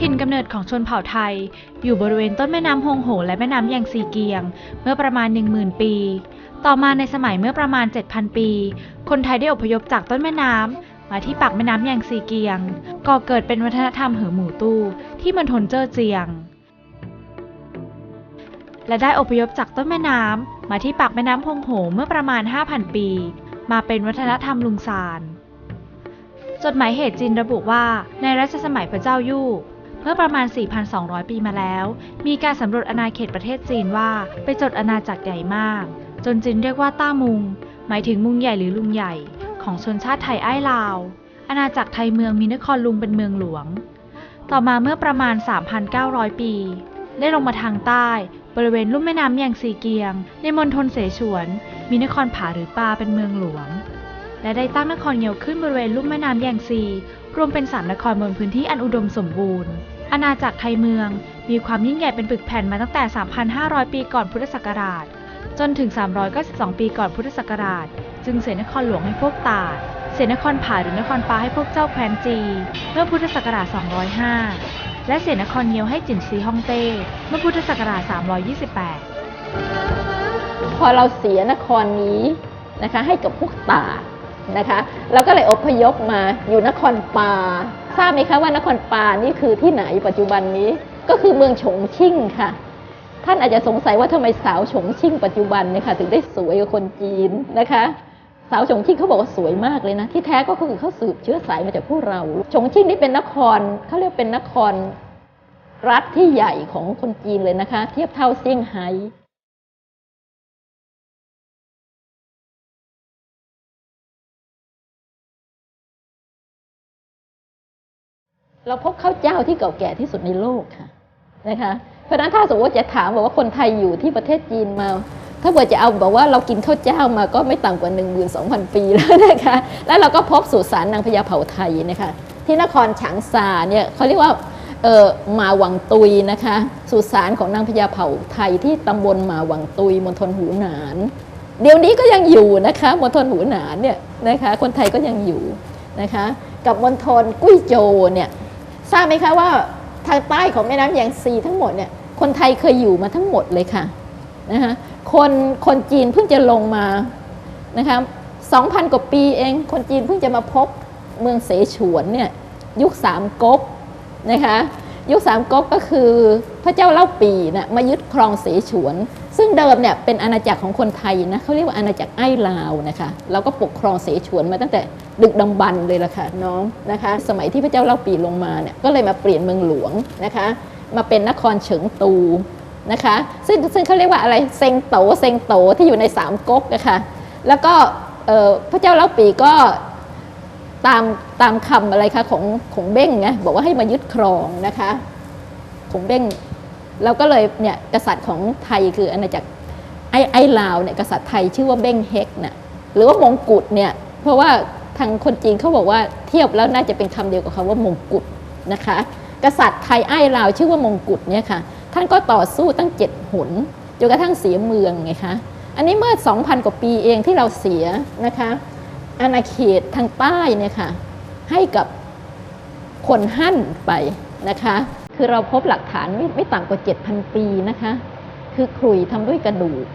ถิ่นกำเนิดของชนเผ่าไทย อยู่บริเวณต้นแม่น้ำฮงโหและแม่น้ำแยงซีเกียง เมื่อประมาณ 10,000 ปี ต่อมาในสมัยเมื่อประมาณ 7,000 ปี คนไทยได้อพยพจากต้นแม่น้ำมาที่ปากแม่น้ำแยงซีเกียง ก่อเกิดเป็นวัฒนธรรมเหอหมูตู้ที่มณฑลเจ้อเจียง และได้อพยพจากต้นแม่น้ำมาที่ปากแม่น้ำฮงโหเมื่อประมาณ 5,000 ปี มาเป็นวัฒนธรรมลุงซาน จดหมายเหตุจีนระบุว่าในรัชสมัยพระเจ้ายู่เมื่อประมาณ 4,200 ปีมาแล้ว มีการสำรวจอาณาเขตประเทศจีนว่าไปจดอาณาจักรใหญ่มาก จนจีนเรียกว่าต้ามุง หมายถึงมุงใหญ่หรือลุงใหญ่ ของชนชาติไทยอ้ลาว อาณาจักรไทยเมืองมีนครลุงเป็นเมืองหลวง ต่อมาเมื่อประมาณ 3,900 ปี ได้ลงมาทางใต้ บริเวณลุ่มแม่น้ำแยงซีเกียง ในมณฑลเสฉวน มีนครผาหรือปาเป็นเมืองหลวง และได้ตั้งนครเงียวขึ้นบริเวณลุ่มแม่น้ำแยงซี รวมเป็นสามนครบนพื้นที่อันอุดมสมบูรณ์ อาณาจักรไทยเมือง มีความยิ่งใหญ่เป็นปึกแผ่นมาตั้งแต่ 3,500 ปีก่อนพุทธศักราช จนถึง 392 ปีก่อนพุทธศักราช จึงเสนครหลวงให้พวกตาดเสนครผาหรือนครปาให้พวกเจ้าแคว้นจี เมื่อพุทธศักราช 205 และเสนครเงียวให้จินซีฮ่องเต้ เมื่อพุทธศักราช 328 พอเราเสียนครนี้นะคะให้กับพวกตาด นะคะเราก็เลยอพยพมาอยู่นครปาทราบไหมคะว่านครปานี่คือที่ไหนปัจจุบันนี้ก็คือเมืองฉงชิ่งค่ะ ท่านอาจจะสงสัยว่าทำไมสาวฉงชิ่งปัจจุบันเนี่ยค่ะถึงได้สวยกว่าคนจีนนะคะ สาวฉงชิ่งเขาบอกว่าสวยมากเลยนะ ที่แท้ก็คือเขาสืบเชื้อสายมาจากพวกเราฉงชิ่งนี่เป็นนครเขาเรียกเป็นนครรัฐที่ใหญ่ของคนจีนเลยนะคะ เทียบเท่าเซี่ยงไฮ้ เราพบข้าวเจ้าที่เก่าแก่ที่สุดในโลกค่ะนะคะเพราะฉะนั้นถ้าสมมติว่าจะถามบอกว่าคนไทยอยู่ที่ประเทศจีนมา ถ้าเกิดจะเอาบอกว่าเรากินข้าวเจ้ามาก็ไม่ต่ำกว่า 1 2 0 0 0 ปีแล้วนะคะแล้วเราก็พบสุสานนางพญาเผ่าไทยนะคะที่นครฉางซาเนี่ยเขาเรียกว่าเออหมาหวังตุยนะคะสุสานของนางพญาเผ่าไทยที่ตำบลหมาหวังตุยมณฑลหูหนาน เดี๋ยวนี้ก็ยังอยู่นะคะมณฑลหูหนานเนี่ยนะคะคนไทยก็ยังอยู่นะคะกับมณฑลกุ้ยโจวเนี่ย ทราบไหมคะว่าทางใต้ของแม่น้ำแยงซีทั้งหมดเนี่ยคนไทยเคยอยู่มาทั้งหมดเลยค่ะนะคะคนคนจีนเพิ่งจะลงมานะคะ2,000 กว่าปีเอง คนจีนเพิ่งจะมาพบเมืองเสฉวนเนี่ยยุคสามก๊กนะคะยุคสามก๊กก็คือพระเจ้าเล่าปีนะมายึดครองเสฉวน ซึ่งเดิมเนี่ยเป็นอาณาจักรของคนไทยนะเขาเรียกว่าอาณาจักรไอ้ลาวนะคะเราก็ปกครองเสฉวนมาตั้งแต่ ดึกดำบรรพ์เลยล่ะค่ะน้องนะคะ สมัยที่พระเจ้าเล่าปีลงมาเนี่ยก็เลยมาเปลี่ยนเมืองหลวงนะคะ มาเป็นนครเฉิงตูนะคะ ซึ่งซึ่งเขาเรียกว่าอะไรเซงโตเซงโตที่อยู่ในสามก๊กนะคะแล้วก็พระเจ้าเล่าปีก็ตามตามคำอะไรคะของของเบ้งไงบอกว่าให้มายึดครองนะคะของเบ้งเราก็เลยเนี่ยกษัตริย์ของไทยคืออาณาจักรไอ้ไอ้ลาวเนี่ยกษัตริย์ไทยชื่อว่าเบ้งเฮกน่ะหรือว่ามงกุฎเนี่ยเพราะว่า ทางคนจีนเขาบอกว่าเทียบแล้วน่าจะเป็นคำเดียวกับคำว่ามงกุฎนะคะ กษัตริย์ไทยไอ้ลาวชื่อว่ามงกุฎเนี่ยค่ะ ท่านก็ต่อสู้ตั้งเจ็ดหนจนกระทั่งเสียเมืองไงคะอันนี้เมื่อ 2,000 กว่าปีเองที่เราเสียนะคะอาณาเขตทางใต้เนี่ยค่ะให้กับคนหั่นไปนะคะ คือเราพบหลักฐานไม่ไม่ต่ำกว่า 7,000 ปีนะคะ คือขลุ่ยทำด้วยกระดูก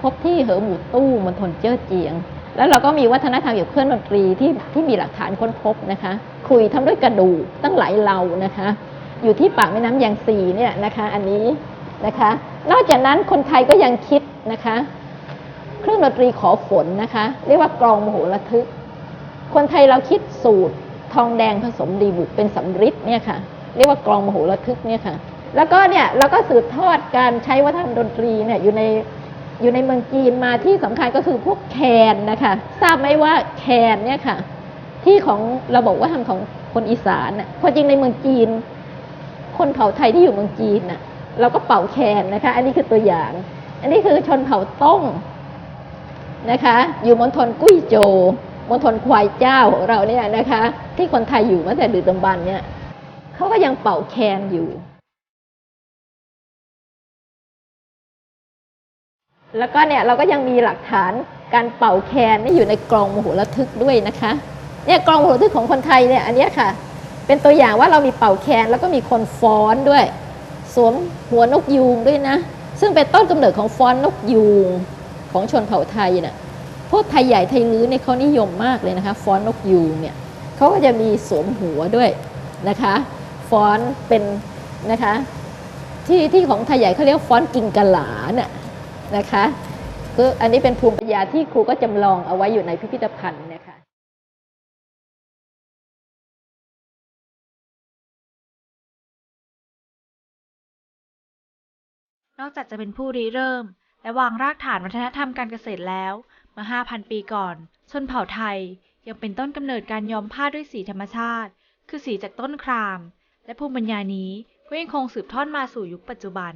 พบที่เหอหมู่ตู้มณฑลเจ้อเจียง แล้วเราก็มีวัฒนธรรมเกี่ยวกับเครื่องดนตรีที่ที่มีหลักฐานค้นพบนะคะขลุ่ยทำด้วยกระดูกตั้งหลายเหล่านะคะ อยู่ที่ปากแม่น้ำยางซีเนี่ยนะคะ อันนี้นะคะ นอกจากนั้นคนไทยก็ยังคิดนะคะ เครื่องดนตรีขอฝนนะคะ เรียกว่ากรองโมโหระทึก คนไทยเราคิดสูตรทองแดงผสมดีบุกเป็นสำริดเนี่ยค่ะ เรียกว่ากลองโมโหระทึกเนี่ยค่ะ แล้วก็เนี่ยเราก็สืบทอดการใช้วัฒนธรรมดนตรีเนี่ยอยู่ใน อยู่ในเมืองจีนมาที่สำคัญก็คือพวกแคนนะคะ ทราบไหมว่าแคนเนี่ยค่ะ ที่ของเราบอกว่าทำของคนอีสานน่ะพอจริงในเมืองจีน คนเผ่าไทยที่อยู่เมืองจีนน่ะ เราก็เป่าแคนนะคะ อันนี้คือตัวอย่าง อันนี้คือชนเผ่าต้งนะคะ อยู่มณฑลกุ้ยโจวมณฑลควายเจ้าของเราเนี่ยนะคะ ที่คนไทยอยู่มาแต่ดึกดำบรรพ์เนี่ยเขาก็ยังเป่าแคนอยู่ แล้วก็เนี่ยเราก็ยังมีหลักฐานการเป่าแคนนี่อยู่ในกลองมโหระทึกด้วยนะคะเนี่ยกลองโหระทึกของคนไทยเนี่ยอันนี้ค่ะ เป็นตัวอย่างว่าเรามีเป่าแคนแล้วก็มีคนฟ้อนด้วย สวมหัวนกยูงด้วยนะ ซึ่งเป็นต้นกำเนิดของฟ้อนนกยูงของชนเผ่าไทยน่ะพวกไทยใหญ่ไทยลื้อเนี่ยเขานิยมมากเลยนะคะ ฟ้อนนกยูงเนี่ยเขาก็จะมีสวมหัวด้วยนะคะฟ้อนเป็นนะคะที่ที่ของไทยใหญ่เขาเรียกฟ้อนกิงกะหลาน่ะ นะคะคืออันนี้เป็นภูมิปัญญาที่ครูก็จำลองเอาไว้อยู่ในพิพิธภัณฑ์นะคะนอกจากจะเป็นผู้ริเริ่ม และวางรากฐานวัฒนธรรมการเกษตรแล้วเมื่อ 5,000 ปีก่อน ชนเผ่าไทยยังเป็นต้นกำเนิดการย้อมผ้าด้วยสีธรรมชาติ คือสีจากต้นคราม และภูมิปัญญานี้ก็ยังคงสืบทอดมาสู่ยุคปัจจุบัน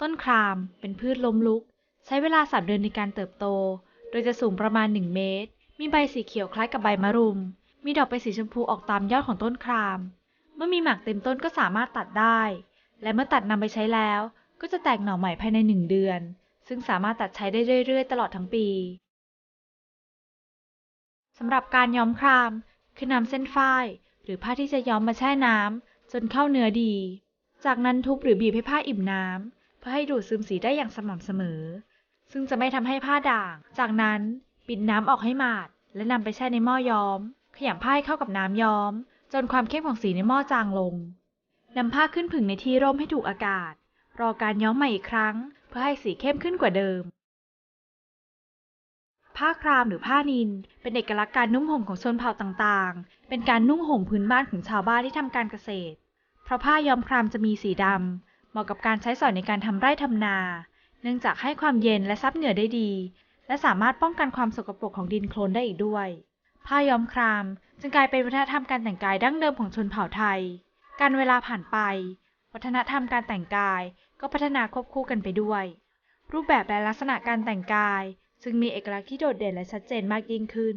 ต้นครามเป็นพืชล้มลุก ใช้เวลา3เดือนในการเติบโต โดยจะสูงประมาณ 1 เมตร มีใบสีเขียวคล้ายกับใบมะรุม มีดอกเป็นสีชมพูออกตามยอดของต้นคราม เมื่อมีหมากเต็มต้นก็สามารถตัดได้ และเมื่อตัดนำไปใช้แล้ว ก็จะแตกหน่อใหม่ภายในหนึ่งเดือน ซึ่งสามารถตัดใช้ได้เรื่อย ๆ ตลอดทั้งปีสำหรับการย้อมครามคือนำเส้นฝ้ายหรือผ้าที่จะย้อมมาแช่น้ำจนเข้าเนื้อดี จากนั้นทุบหรือบีบให้ผ้าอิ่มน้ำ เพื่อให้ดูดซึมสีได้อย่างสม่ำเสมอ ซึ่งจะไม่ทำให้ผ้าด่าง จากนั้นปิดน้ำออกให้หมาด และนำไปแช่ในหม้อย้อม ขยำผ้าให้เข้ากับน้ำย้อม จนความเข้มของสีในหม้อจางลงนำผ้าขึ้นผึ่งในที่ร่มให้ถูกอากาศ รอการย้อมใหม่อีกครั้ง เพื่อให้สีเข้มขึ้นกว่าเดิม ผ้าครามหรือผ้านิน เป็นเอกลักษณ์การนุ่งห่มของชนเผ่าต่างๆ เป็นการนุ่งห่มพื้นบ้านของชาวบ้านที่ทำการเกษตร เพราะผ้าย้อมครามจะมีสีดำ เหมาะกับการใช้สอยในการทำไร่ทำนา เนื่องจากให้ความเย็นและซับเหงื่อได้ดี และสามารถป้องกันความสกปรกของดินโคลนได้อีกด้วย ผ้าย้อมคราม จึงกลายเป็นวัฒนธรรมการแต่งกายดั้งเดิมของชนเผ่าไทย การเวลาผ่านไป วัฒนธรรมการแต่งกายก็พัฒนาควบคู่กันไปด้วย รูปแบบและลักษณะการแต่งกายจึงมีเอกลักษณ์ที่โดดเด่นและชัดเจนมากยิ่งขึ้น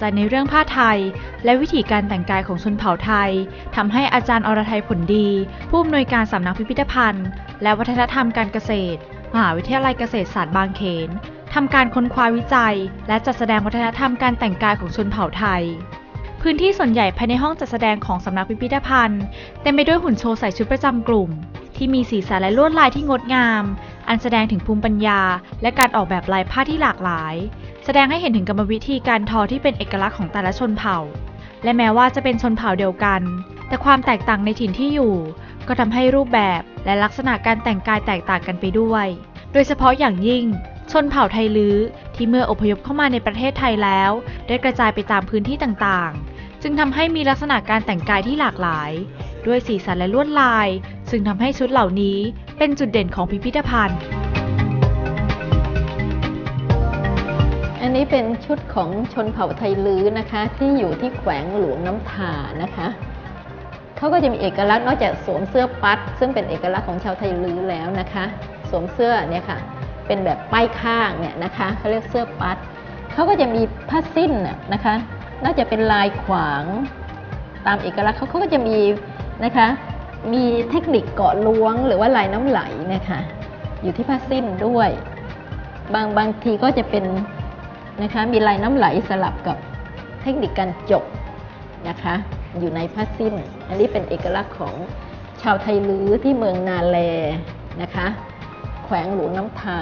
จในเรื่องผ้าไทย และวิธีการแต่งกายของชนเผ่าไทยทำให้อาจารย์อรไทยผลดี ผู้อำนวยการสำนักพิพิธภัณฑ์ และวัฒนธรรมการเกษตร มหาวิทยาลัยเกษตรศาสตร์บางเขนทำการค้นคว้าวิจัย และจัดแสดงวัฒนธรรมการแต่งกายของชนเผ่าไทย พื้นที่ส่วนใหญ่ภายในห้องจัดแสดงของสำนักพิพิธภัณฑ์เต็มไปด้วยหุ่นโชว์ใส่ชุดประจำกลุ่ม ที่มีสีสันและลวดลายที่งดงาม อันแสดงถึงภูมิปัญญา และการออกแบบลายผ้าที่หลากหลาย แสดงให้เห็นถึงกรรมวิธีการทอที่เป็นเอกลักษณ์ของแต่ละชนเผ่า และแม้ว่าจะเป็นชนเผ่าเดียวกัน แต่ความแตกต่างในถิ่นที่อยู่ ก็ทำให้รูปแบบและลักษณะการแต่งกายแตกต่างกันไปด้วย โดยเฉพาะอย่างยิ่ง ชนเผ่าไทลื้อที่เมื่ออพยพเข้ามาในประเทศไทยแล้ว ได้กระจายไปตามพื้นที่ต่างๆ จึงทำให้มีลักษณะการแต่งกายที่หลากหลาย ด้วยสีสันและลวดลาย ซึ่งทำให้ชุดเหล่านี้เป็นจุดเด่นของพิพิธภัณฑ์ นี้เป็นชุดของชนเผ่าไทยลื้อนะคะ ที่อยู่ที่แขวงหลวงน้ำทานะคะเขาก็จะมีเอกลักษณ์นอกจากสวมเสื้อปัด ซึ่งเป็นเอกลักษณ์ของชาวไทยลื้อแล้วนะคะ สวมเสื้อเนี่ยค่ะเป็นแบบป้ายข้างเนี่ยนะคะเขาเรียกเสื้อปัดเขาก็จะมีผ้าสิ้นนะนะคะ น่าจะเป็นลายขวางตามเอกลักษณ์เขาเขาก็จะมีนะคะ มีเทคนิคเกาะล้วงหรือว่าลายน้ำไหลนะคะอยู่ที่ผ้าสิ้นด้วย บางบางทีก็จะเป็น นะคะมีลายน้ำไหลสลับกับเทคนิคการจบนะคะอยู่ในผ้าสิ้น อันนี้เป็นเอกลักษณ์ของชาวไทยลื้อที่เมืองนาแลนะคะแขวงหลวงน้ำทา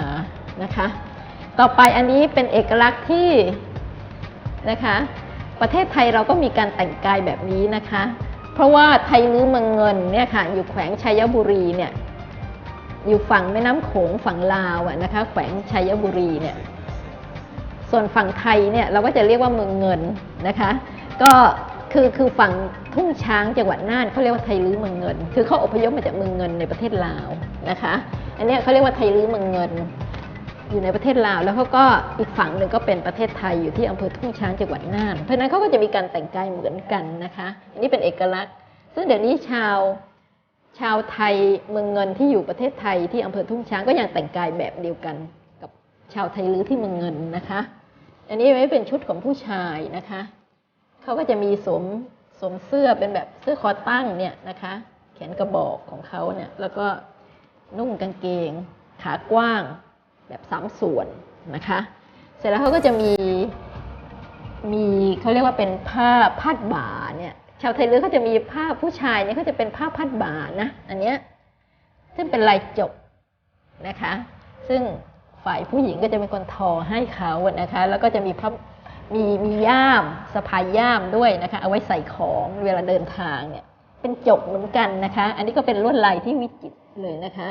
นะคะ ต่อไปอันนี้เป็นเอกลักษณ์ที่นะคะประเทศไทยเราก็มีการแต่งกายแบบนี้นะคะ เพราะว่าไทยลื้อเมืองเงินเนี่ยค่ะอยู่แขวงชัยบุรีเนี่ยอยู่ฝั่งแม่น้ำโขงฝั่งลาวอะนะคะ แขวงชัยบุรีเนี่ย ส่วนฝั่งไทยเนี่ยเราก็จะเรียกว่าเมืองเงินนะคะ ก็คือคือฝั่งทุ่งช้างจังหวัดน่านเขาเรียกว่าไทยลื้อเมืองเงิน คือเขาอพยพมาจากเมืองเงินในประเทศลาวนะคะ อันนี้เขาเรียกว่าไทยลื้อเมืองเงิน อยู่ในประเทศลาว แล้วเขาก็อีกฝั่งหนึ่งก็เป็นประเทศไทยอยู่ที่อำเภอทุ่งช้างจังหวัดน่าน เพราะฉะนั้นเขาก็จะมีการแต่งกายเหมือนกันนะคะ อันนี้เป็นเอกลักษณ์ ซึ่งเดี๋ยวนี้ชาวชาวไทยเมืองเงินที่อยู่ประเทศไทยที่อำเภอทุ่งช้างก็ยังแต่งกายแบบเดียวกัน กับชาวไทยลื้อที่เมืองเงินนะคะ อันนี้ไม่เป็นชุดของผู้ชายนะคะเขาก็จะมีสวมสวมเสื้อเป็นแบบเสื้อคอตั้งเนี่ยนะคะ แขนกระบอกของเขาเนี่ยแล้วก็นุ่งกางเกง ขากว้างแบบสามส่วนนะคะ เสร็จแล้วเขาก็จะมีมีเขาเรียกว่าเป็นผ้าพัดบ่าเนี่ยชาวไทยลื้อเขาจะมีผ้าผู้ชายเนี่ยเขาจะเป็นผ้าพัดบ่านะอันเนี้ยซึ่งเป็นลายจบนะคะ ซึ่ง ฝ่ายผู้หญิงก็จะเป็นคนทอให้เขานะคะ แล้วก็จะมีพับมีมีย่ามสะพายย่ามด้วยนะคะ เอาไว้ใส่ของเวลาเดินทางเนี่ย เป็นจบเหมือนกันนะคะ อันนี้ก็เป็นลวดลายที่วิจิตรเลยนะคะ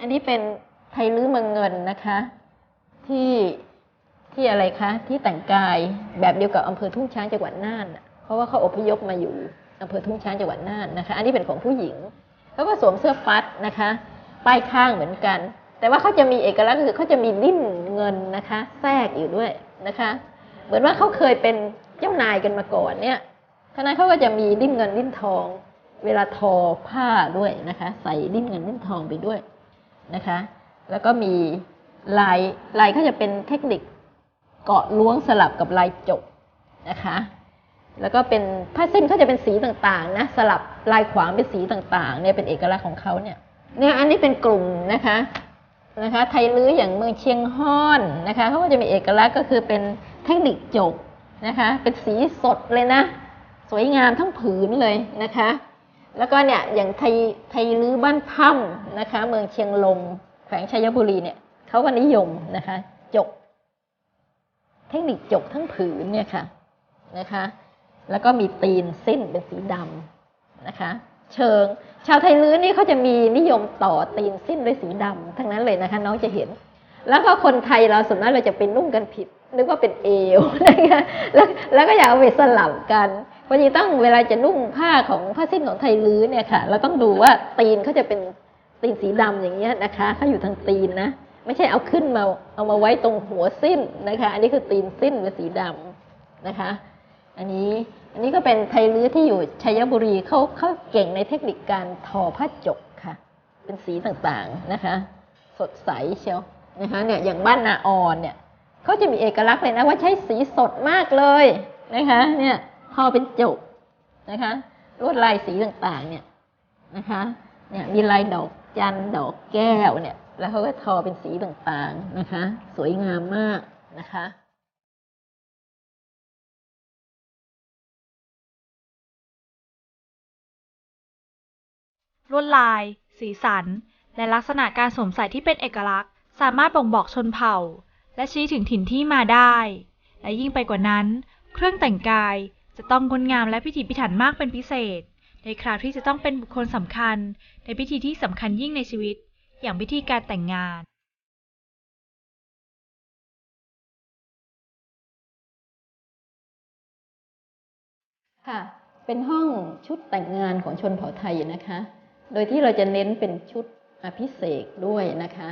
อันนี้เป็นไทลื้อเมืองเงินนะคะ ที่ ที่อะไรคะ ที่แต่งกายแบบเดียวกับอำเภอทุ่งช้างจังหวัดน่านเพราะว่าเขาอพยพมาอยู่อำเภอทุ่งช้างจังหวัดน่านนะคะ อันนี้เป็นของผู้หญิงเขาก็สวมเสื้อฟัดนะคะป้ายข้างเหมือนกัน แต่ว่าเขาจะมีเอกลักษณ์ก็คือเขาจะมีลิ่มเงินนะคะ แทรกอยู่ด้วยนะคะ เหมือนว่าเขาเคยเป็นเจ้านายกันมาก่อนเนี่ยฉะเขาก็จะมีลิ่มเงินลิ่มทอง เวลาทอผ้าด้วยนะคะ ใส่ลิ่มเงินลิ่มทองไปด้วยนะคะ แล้วก็มีลายลายเขาจะเป็นเทคนิค เกาะล้วงสลับกับลายจบนะคะ แล้วก็เป็นผ้าเส้นเขาจะเป็นสีต่างๆนะสลับลายขวางเป็นสีต่างๆเนี่ยเป็นเอกลักษณ์ของเขาเนี่ยเนี่ยอันนี้เป็นกลุ่มนะคะนะคะไทยลื้ออย่างเมืองเชียงฮ่อนนะคะเขาก็จะมีเอกลักษณ์ก็คือเป็นเทคนิคจบนะคะเป็นสีสดเลยนะ สวยงามทั้งผืนเลยนะคะ แล้วก็เนี่ยอย่างไทยไทยลื้อบ้านถ้ำนะคะ เมืองเชียงลมแขวงชัยบุรีเนี่ยเขาก็นิยมนะคะจก ทคนิคจกทั้งผืนเนี่ยค่ะนะคะ แล้วก็มีตีนสิ้นเป็นสีดำนะคะ เชิง ชาวไทยลื้อนี่เขาจะมีนิยมต่อตีนสิ้นด้วยสีดำทั้งนั้นเลยนะคะ น้องจะเห็น แล้วก็คนไทยเราส่วนมากเราจะเป็นนุ่งกันผิด นึกว่าเป็นเอวนะคะแล้วแล้วก็อยากเอาไปสลับกันพอดีต้องเวลาจะนุ่งผ้าของผ้าสิ้นของไทยลื้อเนี่ยค่ะ เราต้องดูว่าตีนเขาจะเป็นตีนสีดำอย่างเงี้ยนะคะเขาอยู่ทางตีนนะ ไม่ใช่เอาขึ้นมาเอามาไว้ตรงหัวสิ้นนะคะ อันนี้คือตีนสิ้นเป็นสีดำนะคะ อันนี้อันนี้ก็เป็นไทยลื้อที่อยู่ชัยบุรีเขาเขาเก่งในเทคนิคการทอผ้าจกค่ะ เป็นสีต่างๆนะคะ สดใสเชียวนะคะเนี่ยอย่างบ้านนาออนเนี่ยเขาจะมีเอกลักษณ์เลยนะว่าใช้สีสดมากเลยนะคะเนี่ยทอเป็นจกนะคะลวดลายสีต่างๆเนี่ยนะคะเนี่ยมีลายดอกจันดอกแก้วเนี่ย แล้วเขาก็ทอเป็นสีต่างๆนะคะ สวยงามมากนะคะลวดลาย สีสัน และลักษณะการสวมใส่ที่เป็นเอกลักษณ์ สามารถบ่งบอกชนเผ่า และชี้ถึงถิ่นที่มาได้ และยิ่งไปกว่านั้น เครื่องแต่งกายจะต้องงดงามและพิถีพิถันมากเป็นพิเศษ ในคราวที่จะต้องเป็นบุคคลสำคัญ ในพิธีที่สำคัญยิ่งในชีวิต อย่างพิธีการแต่งงานค่ะ เป็นห้องชุดแต่งงานของชนเผ่าไทยนะคะ โดยที่เราจะเน้นเป็นชุดอภิเษกด้วยนะคะ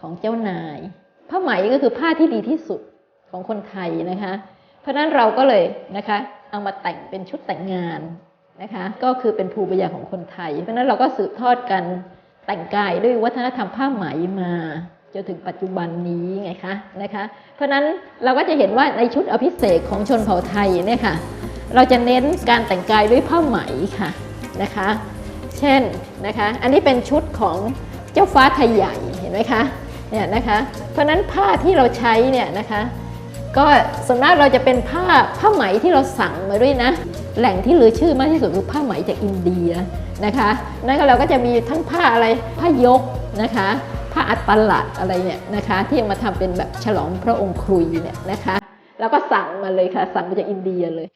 ของเจ้านาย ผ้าไหมก็คือผ้าที่ดีที่สุดของคนไทยนะคะ เพราะฉะนั้นเราก็เลยนะคะเอามาแต่งเป็นชุดแต่งงานนะคะ ก็คือเป็นภูมิปัญญาของคนไทย เพราะฉะนั้นเราก็สืบทอดกัน แต่งกายด้วยวัฒนธรรมผ้าไหมมาจนถึงปัจจุบันนี้ไงคะนะคะ เพราะนั้นเราก็จะเห็นว่าในชุดอภิเษกของชนเผ่าไทยเนี่ยค่ะ เราจะเน้นการแต่งกายด้วยผ้าไหมค่ะนะคะ เช่นนะคะ อันนี้เป็นชุดของเจ้าฟ้าไทยใหญ่เห็นไหมคะเนี่ยนะคะ เพราะฉะนั้นผ้าที่เราใช้เนี่ยนะคะ ก็ส่วนมากเราจะเป็นผ้าผ้าไหมที่เราสั่งมาด้วยนะ แหล่งที่ลือชื่อมากที่สุดคือผ้าไหมจากอินเดียนะคะนั่นก็เราก็จะมีทั้งผ้าอะไรผ้ายกนะคะผ้าอัตตลัดอะไรเนี่ยนะคะที่มาทำเป็นแบบฉลองพระองค์ครุยเนี่ยนะคะแล้วก็สั่งมาเลยค่ะสั่งมาจากอินเดียเลย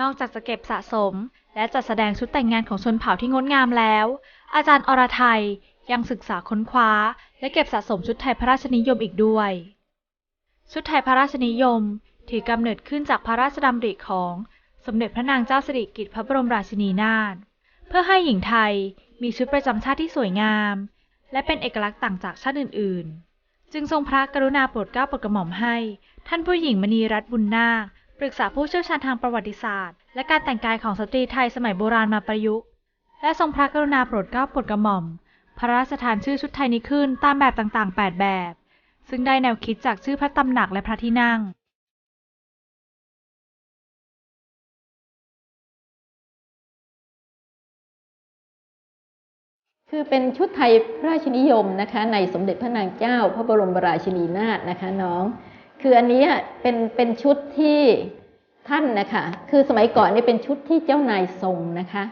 นอกจากจะเก็บสะสม และจัดแสดงชุดแต่งงานของชนเผ่าที่งดงามแล้ว อาจารย์อรไทยยังศึกษาค้นคว้า และเก็บสะสมชุดไทยพระราชนิยมอีกด้วย ชุดไทยพระราชนิยม ถือกำเนิดขึ้นจากพระราชดำริของสมเด็จพระนางเจ้าสิริกิติ์พระบรมราชินีนาถเพื่อให้หญิงไทยมีชุดประจำชาติที่สวยงาม และเป็นเอกลักษณ์ต่างจากชาติอื่น ๆ จึงทรงพระกรุณาโปรดเกล้าโปรดกระหม่อมให้ ท่านผู้หญิงมณีรัตน์บุญนาค ปรึกษาผู้เชี่ยวชาญทางประวัติศาสตร์ และการแต่งกายของสตรีไทยสมัยโบราณมาประยุกต์ และทรงพระกรุณาโปรดเกล้าโปรดกระหม่อม พระราชทานชื่อชุดไทยนี้ขึ้นตามแบบต่างๆ 8 แบบ ซึ่งได้แนวคิดจากชื่อพระตำหนักและพระที่นั่งคือเป็นชุดไทยพระราชนิยมนะคะในสมเด็จพระนางเจ้า พระบรมราชินีนาถนะคะน้อง คืออันนี้เป็นเป็นชุดที่ท่านนะคะคือสมัยก่อนนี่เป็นชุดที่เจ้านายทรงนะคะ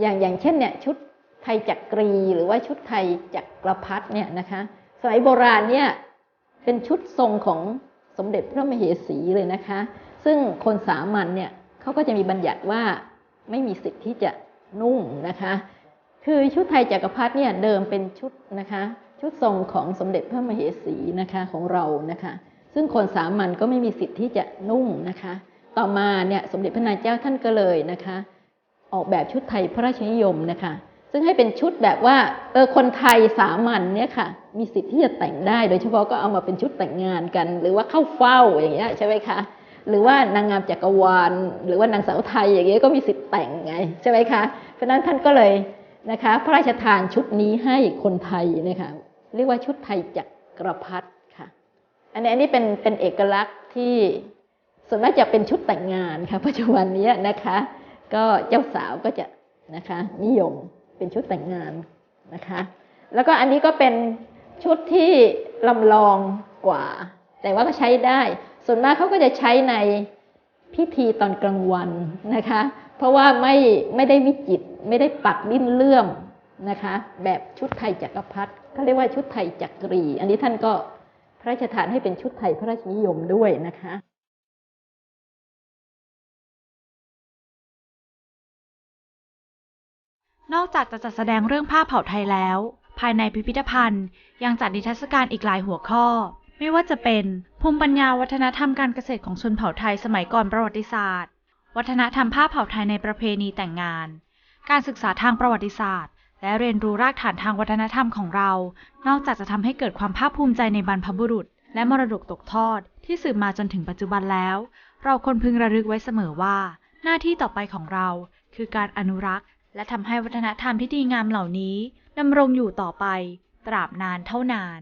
อย่างอย่างเช่นเนี่ยชุดไทยจักรีหรือว่าชุดไทยจักรพรรดิเนี่ยนะคะสมัยโบราณเนี่ยเป็นชุดทรงของสมเด็จพระมเหสีเลยนะคะ ซึ่งคนสามัญเนี่ยเขาก็จะมีบัญญัติว่าไม่มีสิทธิ์ที่จะนุ่งนะคะ คือชุดไทยจักรพรรดิเนี่ยเดิมเป็นชุดนะคะ ชุดทรงของสมเด็จพระมเหสีนะคะของเรานะคะ ซึ่งคนสามัญก็ไม่มีสิทธิ์ที่จะนุ่งนะคะ ต่อมาเนี่ยสมเด็จพระนางเจ้าท่านก็เลยนะคะ ออกแบบชุดไทยพระราชนิยมนะคะ ซึ่งให้เป็นชุดแบบว่าเออคนไทยสามัญเนี่ยค่ะ มีสิทธิ์ที่จะแต่งได้ โดยเฉพาะก็เอามาเป็นชุดแต่งงานกัน หรือว่าเข้าเฝ้าอย่างเงี้ยใช่ไหมคะหรือว่านางงามจักรวาล หรือว่านางสาวไทยอย่างเงี้ยก็มีสิทธิ์แต่งไงใช่ไหมคะเพราะนั้นท่านก็เลยนะคะ พระราชทานชุดนี้ให้คนไทยนะคะเรียกว่าชุดไทยจักรพรรดิ อันนี้อันนี้เป็นเป็นเอกลักษณ์ที่ส่วนมากจะเป็นชุดแต่งงานค่ะปัจจุบันนี้นะคะ ก็เจ้าสาวก็จะนะคะนิยมเป็นชุดแต่งงานนะคะ แล้วก็อันนี้ก็เป็นชุดที่ลำลองกว่า แต่ว่าก็ใช้ได้ ส่วนมากเขาก็จะใช้ในพิธีตอนกลางวันนะคะ เพราะว่าไม่ไม่ได้วิจิตรไม่ได้ปักดิ้นเลื่อมนะคะ แบบชุดไทยจักรพรรดิเขาเรียกว่าชุดไทยจักรี อันนี้ท่านก็ ระราชทานให้เป็นชุดไทยพระราชนิยมด้วยนะคะนอกจากจะจัดแสดงเรื่องผ้าเผ่าไทยแล้ว ภายในพิพิธภัณฑ์ ยังจัดนิทรรศการอีกหลายหัวข้อ ไม่ว่าจะเป็น ภูมิปัญญาวัฒนธรรมการเกษตรของชนเผ่าไทยสมัยก่อนประวัติศาสตร์ วัฒนธรรมผ้าเผ่าไทยในประเพณีแต่งงาน การศึกษาทางประวัติศาสตร์ และเรียนรู้รากฐานทางวัฒนธรรมของเรา นอกจากจะทำให้เกิดความภาคภูมิใจในบรรพบุรุษ และมรดกตกทอด ที่สืบมาจนถึงปัจจุบันแล้ว เราควรพึงระลึกไว้เสมอว่า หน้าที่ต่อไปของเรา คือการอนุรักษ์ และทำให้วัฒนธรรมที่ดีงามเหล่านี้ดำรงอยู่ต่อไป ตราบนานเท่านาน